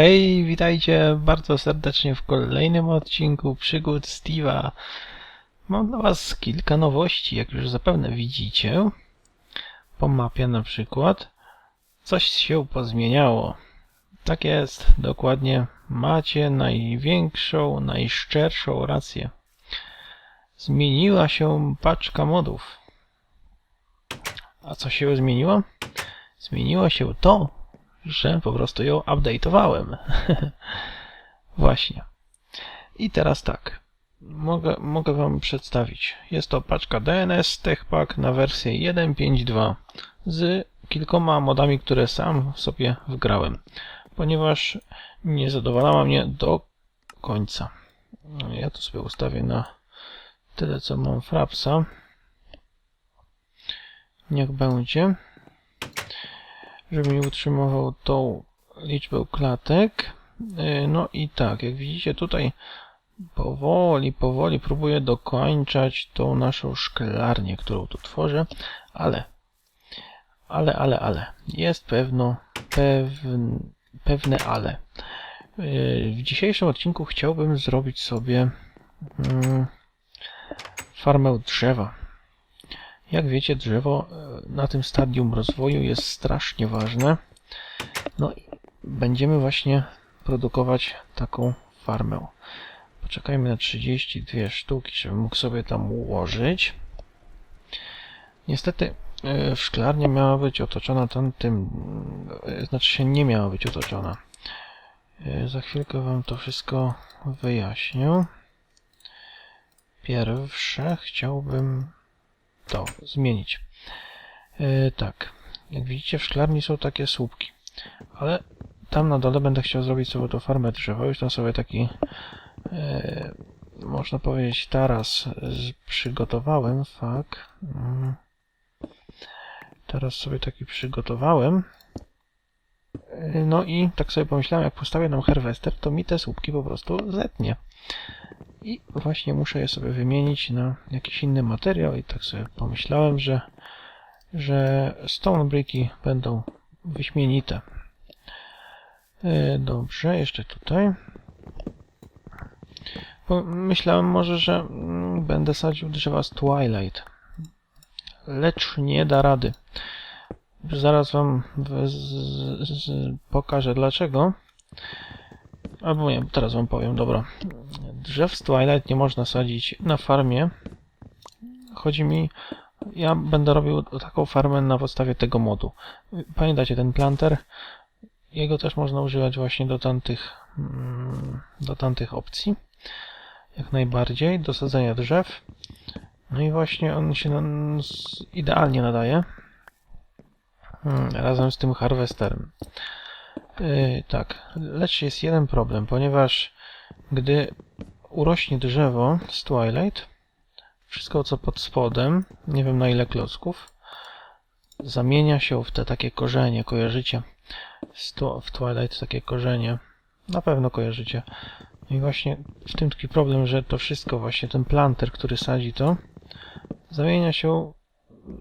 Hej, witajcie bardzo serdecznie w kolejnym odcinku przygód Steve'a. Mam dla Was kilka nowości, jak już zapewne widzicie. Po mapie na przykład. Coś się pozmieniało. Tak jest, dokładnie. Macie największą, najszczerszą rację. Zmieniła się paczka modów. A co się zmieniło? Zmieniło się to, że po prostu ją update'owałem. Właśnie. I teraz tak. Mogę, mogę Wam przedstawić. Jest to paczka DNS TechPack na wersję 1.5.2 z kilkoma modami, które sam sobie wgrałem, ponieważ nie zadowalała mnie do końca. Ja to sobie ustawię na tyle, co mam frapsa. Niech będzie żeby mi utrzymywał tą liczbę klatek. Yy, No i tak, jak widzicie tutaj powoli, powoli próbuję dokończać tą naszą szklarnię, którą tu tworzę, ale, ale, ale, ale, jest pewno, pewne, pewne ale. Yy, W dzisiejszym odcinku chciałbym zrobić sobie mm, farmę drzewa. Jak wiecie, drzewo e, na tym stadium rozwoju jest strasznie ważne. No i będziemy właśnie produkować taką farmę. Poczekajmy na 32 sztuki, żebym mógł sobie tam ułożyć. Niestety e, w szklarnia miała być otoczona tamtym, e, znaczy się nie miała być otoczona. Za chwilkę wam to wszystko wyjaśnię. Pierwsze chciałbym to zmienić. E, tak, jak widzicie w szklarni są takie słupki, ale tam na dole będę chciał zrobić sobie tą farmę drzewa. Już tam sobie taki, e, można powiedzieć, taras przygotowałem. Fak. Mm. Teraz sobie taki przygotowałem. E, No i tak sobie pomyślałem, jak postawię nam harvester, to mi te słupki po prostu zetnie. I właśnie muszę je sobie wymienić na jakiś inny materiał i tak sobie pomyślałem, że, że stone bricki będą wyśmienite. E, Dobrze, jeszcze tutaj. Myślałem może, że mm, będę sadził drzewa z Twilight. Lecz nie da rady. Zaraz wam pokażę dlaczego. Albo nie, teraz wam powiem, dobra. Drzew z Twilight nie można sadzić na farmie. Chodzi mi, ja będę robił taką farmę na podstawie tego modu. Pamiętacie ten planter? Jego też można używać właśnie do tamtych, mm, do tamtych opcji. Jak najbardziej, do sadzenia drzew. No i właśnie on się idealnie nadaje. Mm, razem z tym harvesterem. Yy, tak, lecz jest jeden problem, ponieważ gdy urośnie drzewo z Twilight, wszystko co pod spodem, nie wiem na ile klocków, zamienia się w te takie korzenie, kojarzycie? W Twilight takie korzenie, na pewno kojarzycie. I właśnie w tym tkwi problem, że to wszystko, właśnie ten planter, który sadzi to, zamienia się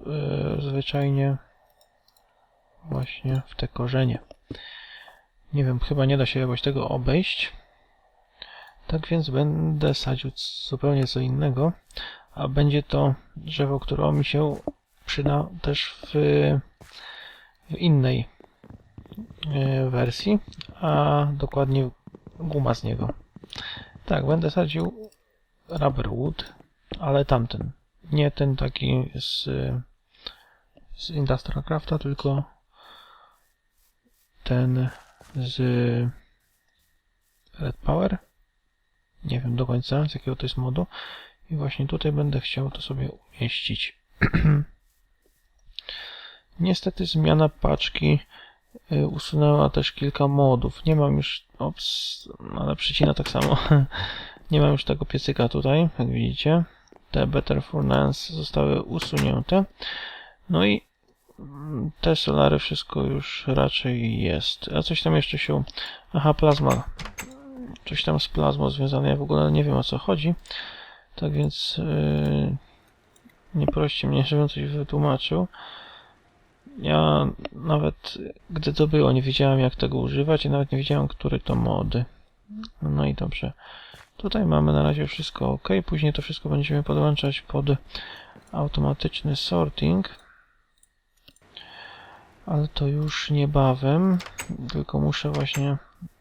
yy, zwyczajnie właśnie w te korzenie. Nie wiem, chyba nie da się jakoś tego obejść. Tak więc będę sadził zupełnie co innego, a będzie to drzewo, które mi się przyda też w, w innej e, wersji, a dokładnie guma z niego. Tak, będę sadził rubber wood, ale tamten. Nie ten taki z, z Industrial Crafta, tylko ten z Red Power. Nie wiem do końca z jakiego to jest modu. I właśnie tutaj będę chciał to sobie umieścić. Niestety zmiana paczki y, usunęła też kilka modów. Nie mam już, ops, ale przycina tak samo. Nie mam już tego piecyka tutaj, jak widzicie. Te Better Furnace zostały usunięte. No i te solary wszystko już raczej jest. A coś tam jeszcze się... Aha, plazma. Coś tam z plazmą związane. Ja w ogóle nie wiem o co chodzi. Tak więc... Yy, nie proście mnie, żebym coś wytłumaczył. Ja nawet, gdy to było, nie wiedziałem jak tego używać i nawet nie wiedziałem, który to mody. No i dobrze. Tutaj mamy na razie wszystko ok. Później to wszystko będziemy podłączać pod automatyczny sorting. Ale to już niebawem. Tylko muszę właśnie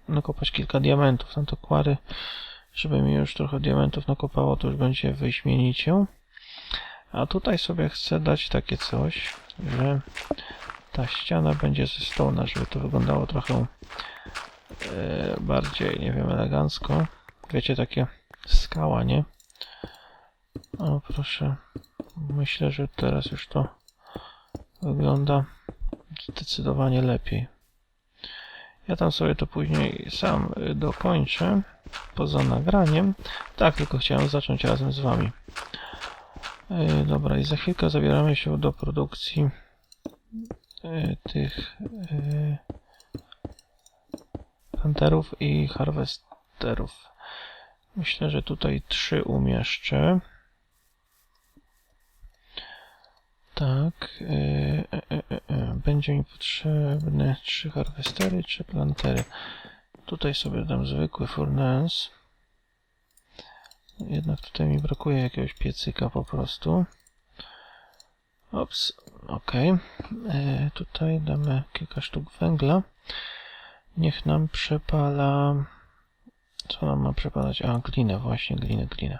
nakopać kilka diamentów. Tam to kwary, żeby mi już trochę diamentów nakopało, to już będzie wyśmienicie. A tutaj sobie chcę dać takie coś, że ta ściana będzie ze stona, żeby to wyglądało trochę e, bardziej, nie wiem, elegancko. Wiecie, takie skała, nie? O, proszę. Myślę, że teraz już to wygląda zdecydowanie lepiej. Ja tam sobie to później sam y, dokończę poza nagraniem. Tak, tylko chciałem zacząć razem z wami. Yy, dobra, i za chwilkę zabieramy się do produkcji yy, tych hunterów i harwesterów. Myślę, że tutaj trzy umieszczę. Tak. Yy, yy, yy. Będzie mi potrzebne trzy harwestery, trzy plantery. Tutaj sobie dam zwykły furnace. Jednak tutaj mi brakuje jakiegoś piecyka po prostu. Ops, ok. Tutaj damy kilka sztuk węgla. Niech nam przepala... Co nam ma przepalać? A, glinę, właśnie, glinę, glinę.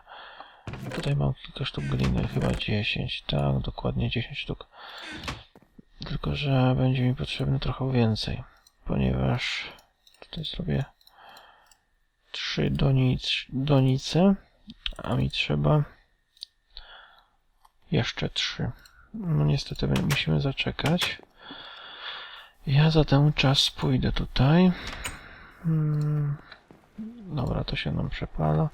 Tutaj mam kilka sztuk gliny, chyba 10, tak, dokładnie 10 sztuk. Tylko, że będzie mi potrzebne trochę więcej, ponieważ tutaj zrobię trzy donic, donice, a mi trzeba jeszcze trzy. No niestety musimy zaczekać. Ja za ten czas pójdę tutaj. Hmm. Dobra, to się nam przepala.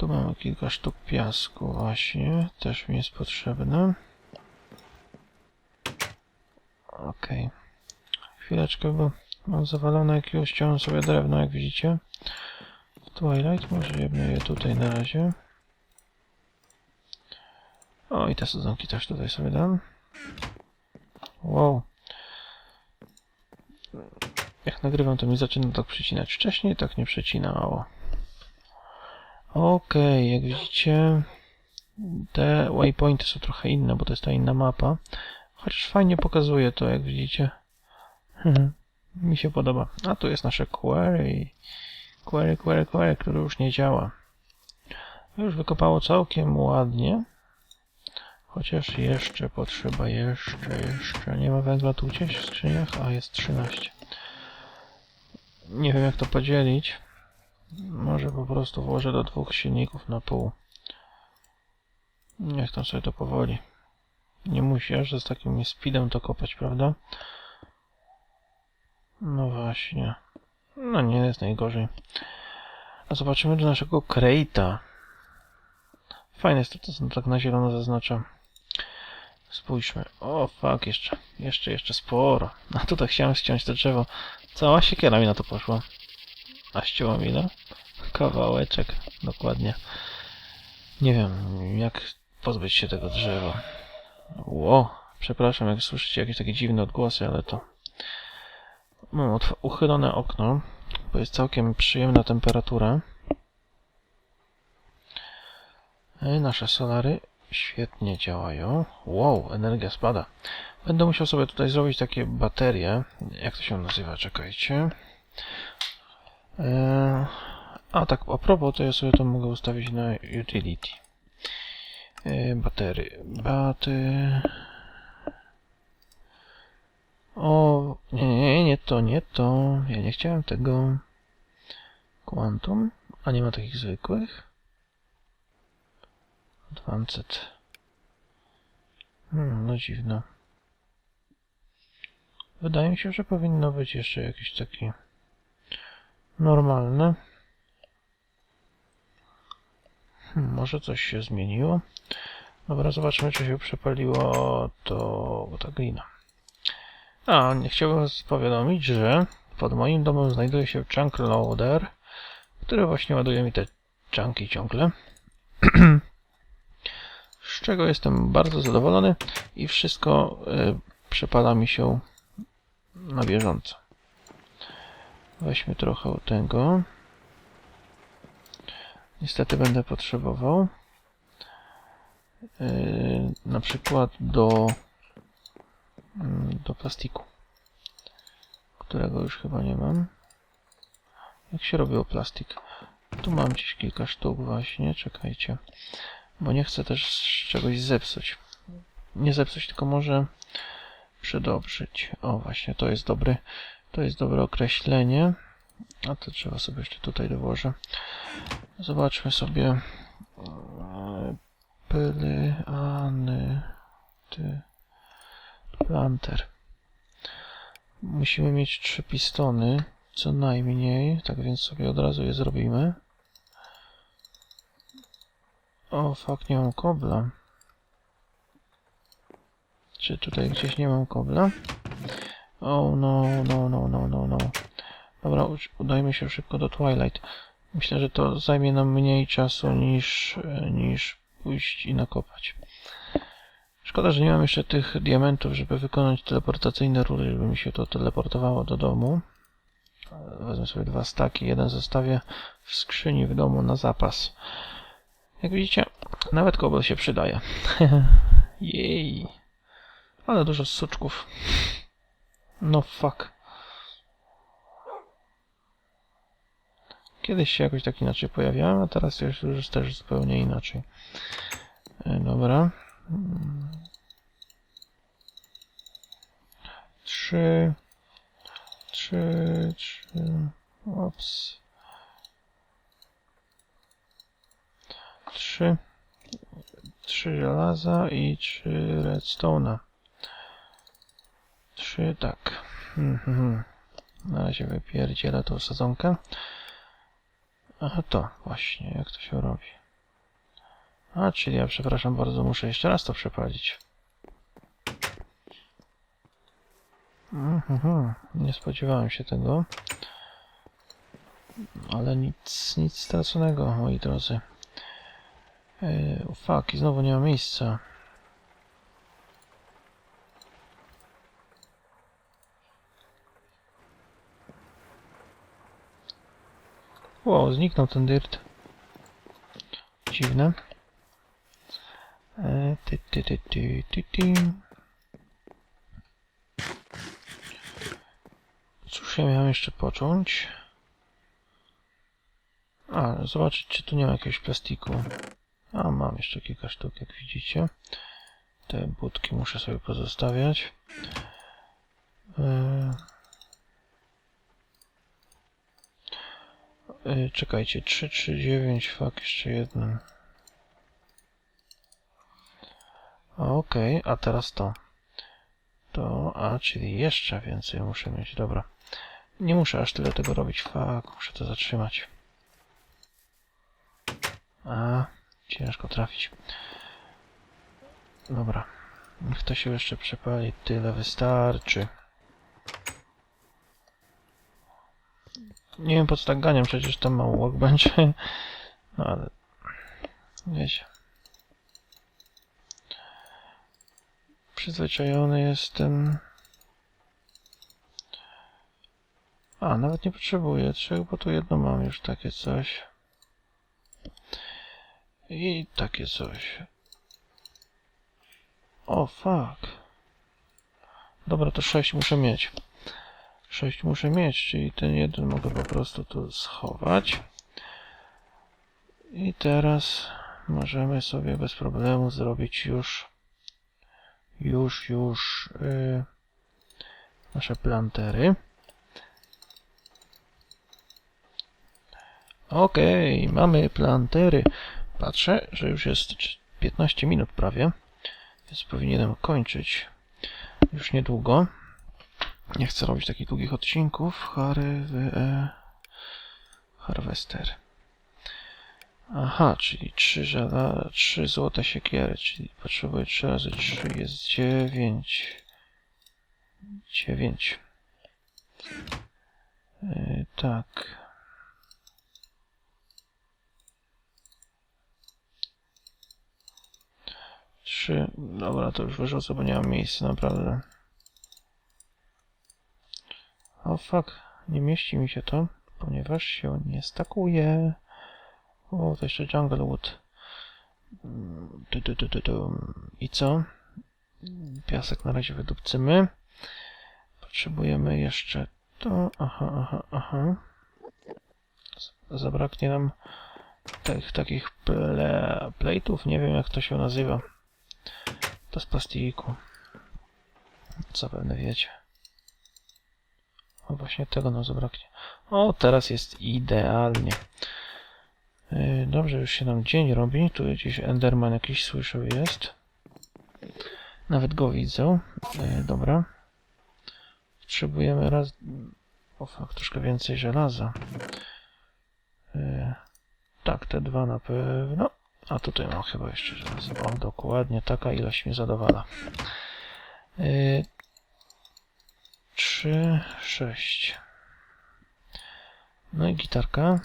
Tu mamy kilka sztuk piasku właśnie, też mi jest potrzebne. Okay. Chwileczkę, bo mam zawalone jakiegoś, chciałem sobie drewno, jak widzicie. Twilight, może jedno je tutaj na razie. O, i te sadzonki też tutaj sobie dam. Wow. Jak nagrywam, to mi zaczyna tak przycinać. Wcześniej tak nie przecinało. Okay, jak widzicie, te waypointy są trochę inne, bo to jest ta inna mapa. Chociaż fajnie pokazuje to, jak widzicie. Mhm. Mi się podoba. A tu jest nasze query. Query, query, query, które już nie działa. Już wykopało całkiem ładnie. Chociaż jeszcze potrzeba, jeszcze, jeszcze. Nie ma węgla tu gdzieś w skrzyniach, a jest 13. Nie wiem jak to podzielić. Może po prostu włożę do dwóch silników na pół. Niech tam sobie to powoli. Nie musi aż z takim speedem to kopać, prawda? No właśnie. No nie jest najgorzej. A zobaczymy do naszego Crate'a. Fajne jest to, co tak na zielono zaznacza. Spójrzmy. O, fuck, jeszcze. Jeszcze, jeszcze sporo. A tutaj chciałem ściąć to drzewo. Cała siekiera mi na to poszła. A ściąłem ile? Kawałeczek, dokładnie. Nie wiem, jak pozbyć się tego drzewa. Ło, przepraszam, jak słyszycie jakieś takie dziwne odgłosy, ale to... Mam uchylone okno, bo jest całkiem przyjemna temperatura. E, nasze solary świetnie działają. Wow, energia spada. Będę musiał sobie tutaj zrobić takie baterie. Jak to się nazywa? Czekajcie. Eee, a tak, a propos, to ja sobie to mogę ustawić na utility. Eee, batery. Baty... O, nie, nie, nie to, nie to. Ja nie chciałem tego. Quantum. A nie ma takich zwykłych? Advanced. Hmm, no dziwne. Wydaje mi się, że powinno być jeszcze jakiś taki normalne. Hmm, może coś się zmieniło. Dobra, zobaczmy, czy się przepaliło to ta glina. A, nie chciałbym was powiadomić, że pod moim domem znajduje się chunk loader, który właśnie ładuje mi te chunki ciągle. z czego jestem bardzo zadowolony i wszystko y, przepala mi się na bieżąco. Weźmy trochę tego. Niestety będę potrzebował yy, na przykład do mm, do plastiku, którego już chyba nie mam. Jak się robiło plastik? Tu mam gdzieś kilka sztuk właśnie, czekajcie. Bo nie chcę też czegoś zepsuć. Nie zepsuć, tylko może przedobrzyć. O, właśnie, to jest dobry, to jest dobre określenie. A to trzeba sobie jeszcze tutaj dołożę. Zobaczmy sobie e, plyany ty planter. Musimy mieć trzy pistony, co najmniej, tak więc sobie od razu je zrobimy. O, fakt, nie mam kobla. Czy tutaj gdzieś nie mam kobla? O, no, no, no, no, no, no. Dobra, udajmy się szybko do Twilight. Myślę, że to zajmie nam mniej czasu niż, e, niż pójść i nakopać. Szkoda, że nie mam jeszcze tych diamentów, żeby wykonać teleportacyjne rury, żeby mi się to teleportowało do domu. E, Wezmę sobie dwa staki, jeden zostawię w skrzyni w domu na zapas. Jak widzicie, nawet kobel się przydaje. Jej. Ale dużo suczków. No fuck. Kiedyś się jakoś tak inaczej pojawiałem, a teraz już już też zupełnie inaczej. E, Dobra. Trzy. Trzy, trzy. Ops. Trzy. Trzy żelaza i trzy redstone'a. Trzy, tak. Mhm. Na razie wypierdzielę tą sadzonkę. Aha, to właśnie, jak to się robi. A, czyli ja przepraszam bardzo, muszę jeszcze raz to przepalić. Mhm, nie spodziewałem się tego. Ale nic, nic straconego, moi drodzy. O fuck, i znowu nie ma miejsca. Wow, zniknął ten dirt. Dziwne. E, ty, ty, ty, ty, ty, ty. Cóż ja miałem jeszcze począć? A, zobaczyć czy tu nie ma jakiegoś plastiku. A, mam jeszcze kilka sztuk, jak widzicie. Te budki muszę sobie pozostawiać. E, e, czekajcie, 3, 3, 9, fuck, jeszcze jeden. Okej, a teraz to. To, a, czyli jeszcze więcej muszę mieć, dobra. Nie muszę aż tyle tego robić, fuck, muszę to zatrzymać. A, ciężko trafić. Dobra, niech to się jeszcze przepali, tyle wystarczy. Nie wiem po co tak ganiam, przecież tam mam workbench. No ale... Wiecie. Przyzwyczajony jestem. A, nawet nie potrzebuję trzech, bo tu jedno mam już takie coś. I takie coś. O, fuck. Dobra, to sześć muszę mieć. Sześć muszę mieć, czyli ten jeden mogę po prostu tu schować. I teraz możemy sobie bez problemu zrobić już już, już yy, nasze plantery. Okej, mamy plantery. Patrzę, że już jest 15 minut prawie, więc powinienem kończyć już niedługo. Nie chcę robić takich długich odcinków. Harry, e, Harvester. Aha, czyli 3, żela, 3 złote siekiery, czyli potrzebuję 3 razy 3 jest 9. 9. Yy, tak. Trzy. Dobra, to już wyrzucę, bo nie mam miejsca naprawdę. O fuck, nie mieści mi się to, ponieważ się nie stakuje. O, to jeszcze Jungle Wood. Tu, tu, tu, tu, tu. I co? Piasek na razie wydupcymy. Potrzebujemy jeszcze to. Aha, aha, aha. Zabraknie nam tych takich ple, plate'ów. Nie wiem jak to się nazywa. To z plastiku. Zapewne wiecie. O, właśnie tego nam zabraknie. O, teraz jest idealnie. Yy, Dobrze, już się nam dzień robi. Tu gdzieś Enderman jakiś słyszę jest. Nawet go widzę. Yy, Dobra. Potrzebujemy raz... O troszkę więcej żelaza. Yy, Tak, te dwa na pewno. A tutaj mam chyba jeszcze żelazo. O, dokładnie taka ilość mnie zadowala. Yy, Trzy, sześć. No i gitarka.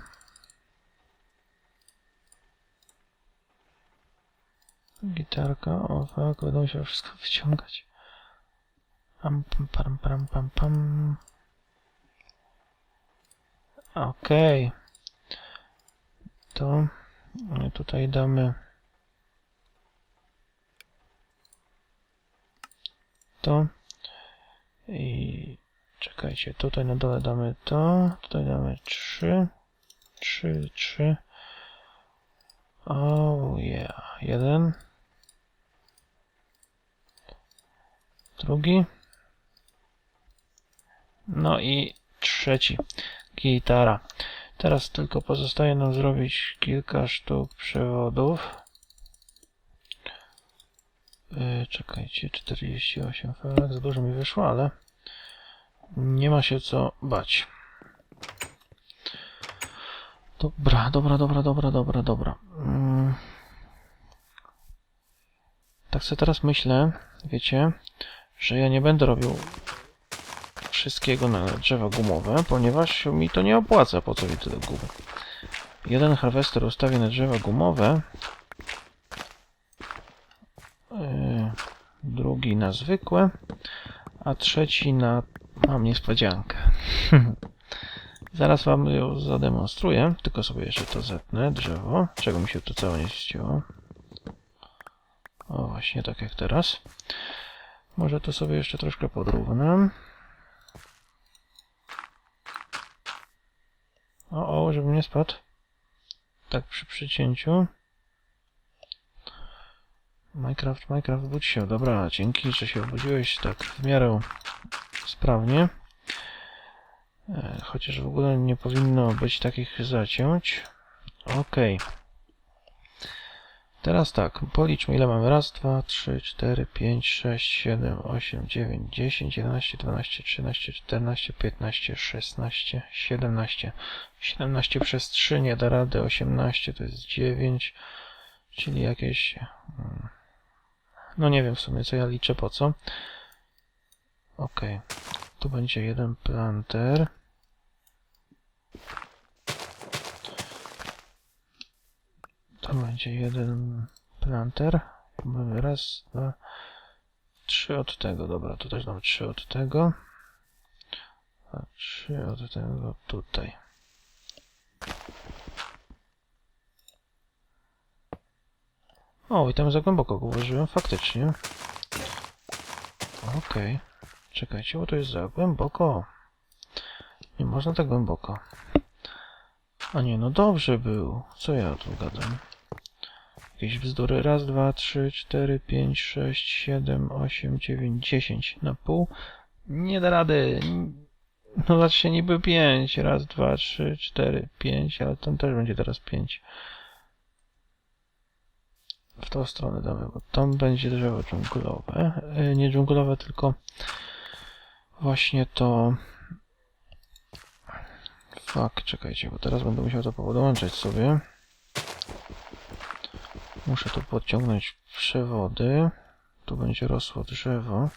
Gitarka, o tak, będę musiał wszystko wyciągać. Pam, pam, pam, pam, pam, pam. Okej. To my tutaj damy to i czekajcie, tutaj na dole damy to, tutaj damy 3 3, 3 Oh yeah, jeden. Drugi. No i trzeci. Gitara. Teraz tylko pozostaje nam zrobić kilka sztuk przewodów Yy, czekajcie, 48 felek, za dużo mi wyszło, ale nie ma się co bać. Dobra, dobra, dobra, dobra, dobra, dobra. Mm. Tak sobie teraz myślę, wiecie, że ja nie będę robił wszystkiego na drzewa gumowe, ponieważ mi to nie opłaca, po co mi tyle gumy. Jeden harwester ustawię na drzewa gumowe, Yy, drugi na zwykłe, a trzeci na... mam niespodziankę. Zaraz wam ją zademonstruję, tylko sobie jeszcze to zetnę, drzewo, czego mi się to całe nie ścięło. O, właśnie tak jak teraz. Może to sobie jeszcze troszkę podrównam. O, o, żebym nie spadł. Tak przy przycięciu. Minecraft, Minecraft, budź się. Dobra, dzięki, że się obudziłeś tak w miarę sprawnie. E, Chociaż w ogóle nie powinno być takich zacięć. Okej. Teraz tak, policzmy ile mamy. Raz, dwa, trzy, cztery, pięć, sześć, siedem, osiem, dziewięć, dziesięć, jedenaście, dwanaście, trzynaście, czternaście, piętnaście, szesnaście, siedemnaście. Siedemnaście przez trzy nie da rady, osiemnaście to jest dziewięć, czyli jakieś... mm, No nie wiem w sumie co ja liczę, po co. Okej. Tu będzie jeden planter. To będzie jeden planter. Mamy raz, dwa, trzy od tego. Dobra, to też trzy od tego. A trzy od tego tutaj. O, i tam za głęboko go włożyłem, faktycznie. Okej. Czekajcie, bo to jest za głęboko. Nie można tak głęboko. A nie, no dobrze był. Co ja tu gadam? Jakieś bzdury. Raz, dwa, trzy, cztery, pięć, sześć, siedem, osiem, dziewięć, dziesięć. Na pół? Nie da rady. No znaczy się niby pięć. Raz, dwa, trzy, cztery, pięć, ale tam też będzie teraz pięć. W tą stronę damy, bo tam będzie drzewo dżunglowe. E, Nie dżunglowe, tylko właśnie to... Fuck, czekajcie, bo teraz będę musiał to podłączyć sobie. Muszę tu podciągnąć przewody. Tu będzie rosło drzewo,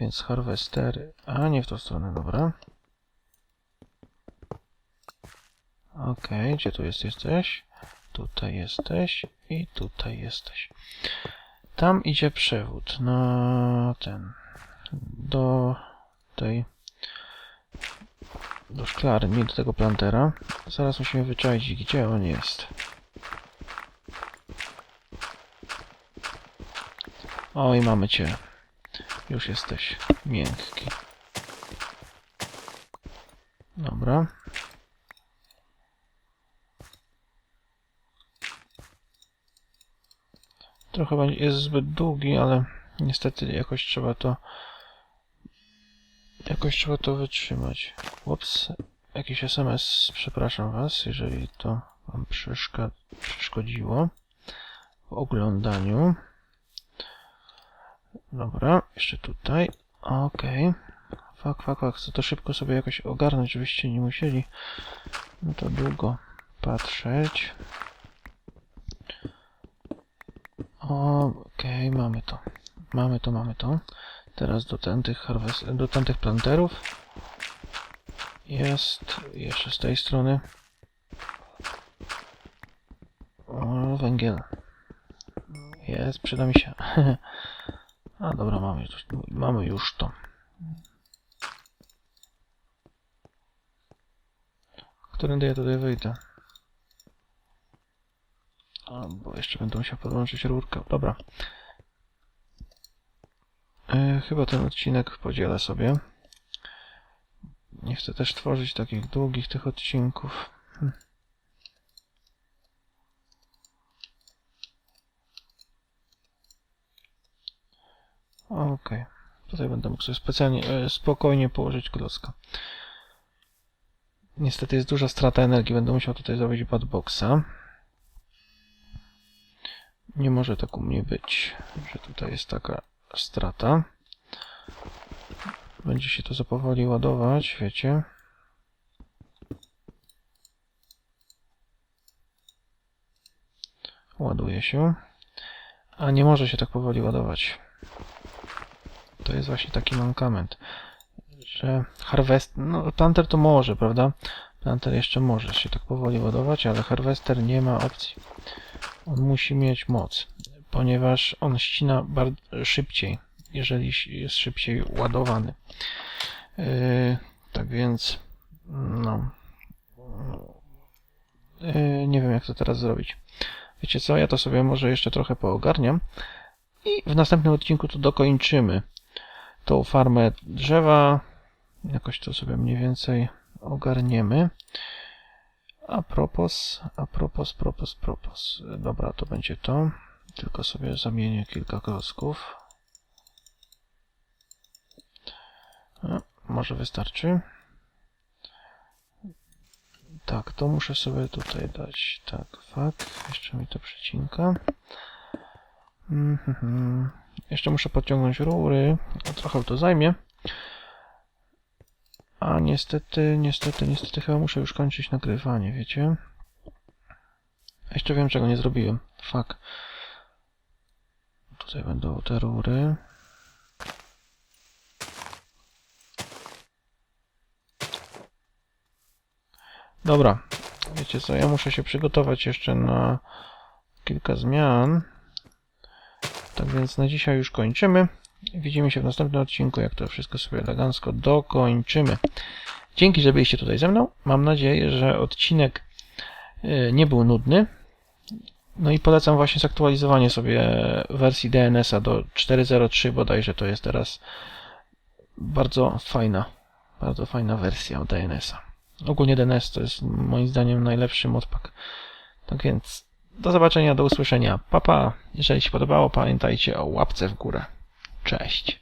więc harwestery... A, nie w tą stronę, dobra. Okej, gdzie tu jest, jesteś? Tutaj jesteś i tutaj jesteś. Tam idzie przewód na ten... do tej do szklarni, do tego plantera. Zaraz musimy wyczaić, gdzie on jest. O, i mamy cię. Już jesteś miękki. Dobra. Trochę jest zbyt długi, ale niestety jakoś trzeba to jakoś trzeba to wytrzymać. Ups, jakiś SMS, przepraszam was, jeżeli to wam przeszkodziło w oglądaniu. Dobra, jeszcze tutaj. Okej. Fak, fak, fak. Chcę to szybko sobie jakoś ogarnąć, żebyście nie musieli na to długo patrzeć. Okej, mamy to. Mamy to, mamy to. Teraz do tamtych, do tamtych planterów. Jest jeszcze z tej strony. O, węgiel. Jest, przyda mi się. A dobra, mamy, mamy już to. Którędy ja tutaj wyjdę? A, bo jeszcze będę musiał podłączyć rurkę. Dobra. E, chyba ten odcinek podzielę sobie. Nie chcę też tworzyć takich długich tych odcinków. Hm. Okej. Tutaj będę mógł sobie specjalnie, e, spokojnie położyć klocka. Niestety jest duża strata energii. Będę musiał tutaj zrobić badboxa. Nie może tak u mnie być, że tutaj jest taka strata. Będzie się to za powoli ładować, wiecie. Ładuje się. A nie może się tak powoli ładować. To jest właśnie taki mankament, że Harvest... No, Planter to może, prawda? Planter jeszcze może się tak powoli ładować, ale Harvester nie ma opcji. On musi mieć moc, ponieważ on ścina szybciej, jeżeli jest szybciej ładowany. Yy, tak więc, no, yy, nie wiem jak to teraz zrobić. Wiecie co, ja to sobie może jeszcze trochę poogarniam i w następnym odcinku to dokończymy tą farmę drzewa. Jakoś to sobie mniej więcej ogarniemy. A propos, a propos, propos, propos. Dobra, to będzie to. Tylko sobie zamienię kilka klocków. A, może wystarczy. Tak, to muszę sobie tutaj dać. Tak, fakt. Jeszcze mi to przecinka. Mhm. Jeszcze muszę podciągnąć rury. A trochę to zajmie. A niestety, niestety, niestety chyba muszę już kończyć nagrywanie, wiecie? Jeszcze wiem, czego nie zrobiłem. Fuck. Tutaj będą te rury. Dobra. Wiecie co, ja muszę się przygotować jeszcze na kilka zmian. Tak więc na dzisiaj już kończymy. Widzimy się w następnym odcinku, jak to wszystko sobie elegancko dokończymy. Dzięki, że byliście tutaj ze mną. Mam nadzieję, że odcinek y, nie był nudny. No i polecam właśnie zaktualizowanie sobie wersji DNS-a do 4.03 bodajże to jest teraz bardzo fajna, bardzo fajna wersja DNS-a. Ogólnie DNS to jest moim zdaniem najlepszy modpack. Tak więc do zobaczenia, do usłyszenia. Papa, pa. jeżeli się podobało, pamiętajcie o łapce w górę. Cześć.